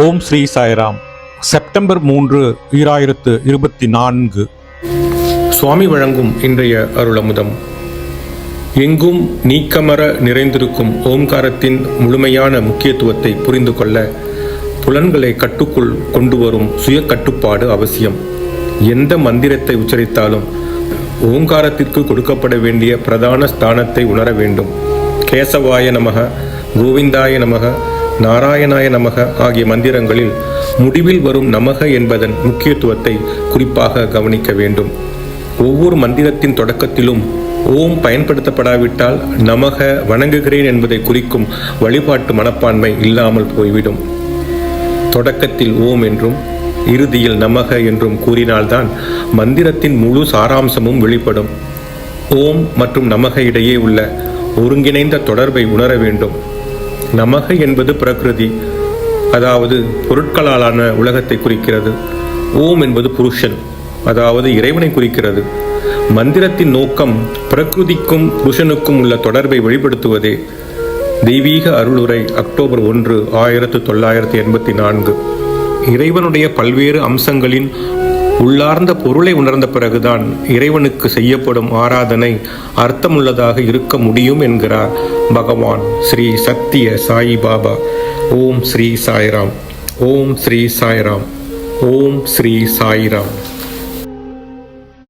ஓம் Sri Sairam. September மூன்று ஈராயிரத்து இருபத்தி நான்கு. சுவாமி வழங்கும் இன்றைய அருளமுதம். எங்கும் நீக்கமர நிறைந்திருக்கும் ஓம்காரத்தின் முழுமையான முக்கியத்துவத்தை புரிந்து கொள்ள புலன்களை கட்டுக்குள் கொண்டு வரும் சுய கட்டுப்பாடு அவசியம். எந்த மந்திரத்தை உச்சரித்தாலும் ஓங்காரத்திற்கு கொடுக்கப்பட வேண்டிய பிரதான ஸ்தானத்தை உணர வேண்டும். கேசவாய நமக கோவிந்தாய நமக நாராயணாய நமக ஆகிய மந்திரங்களில் முடிவில் வரும் நமக என்பதன் முக்கியத்துவத்தை குறிப்பாக கவனிக்க வேண்டும். ஒவ்வொரு மந்திரத்தின் தொடக்கத்திலும் ஓம் பயன்படுத்தப்படாவிட்டால் நமக வணங்குகிறேன் என்பதை குறிக்கும் வழிபாட்டு மனப்பான்மை இல்லாமல் போய்விடும். தொடக்கத்தில் ஓம் என்றும் இறுதியில் நமக என்றும் கூறினால்தான் மந்திரத்தின் முழு சாராம்சமும் வெளிப்படும். ஓம் மற்றும் நமக இடையே உள்ள ஒருங்கிணைந்த தொடர்பை உணர வேண்டும். நமக என்பது பிரகிருதி அதாவது பொருட்களாலான உலகத்தை குறிக்கிறது. ஓம் என்பது புருஷன் அதாவது இறைவனை குறிக்கிறது. மந்திரத்தின் நோக்கம் பிரகிருதிக்கும் புருஷனுக்கும் உள்ள தொடர்பை வெளிப்படுத்துவதே. தெய்வீக அருளுரை அக்டோபர் ஒன்று ஆயிரத்து தொள்ளாயிரத்தி எண்பத்தி நான்கு. இறைவனுடைய பல்வேறு அம்சங்களின் உள்ளார்ந்த பொருளை உணர்ந்த பிறகுதான் இறைவனுக்கு செய்யப்படும் ஆராதனை அர்த்தமுள்ளதாக இருக்க முடியும் என்கிறார் பகவான் ஸ்ரீ சத்திய சாயி பாபா. ஓம் ஸ்ரீ சாய்ராம். ஓம் ஸ்ரீ சாய்ராம். ஓம் ஸ்ரீ சாய்ராம்.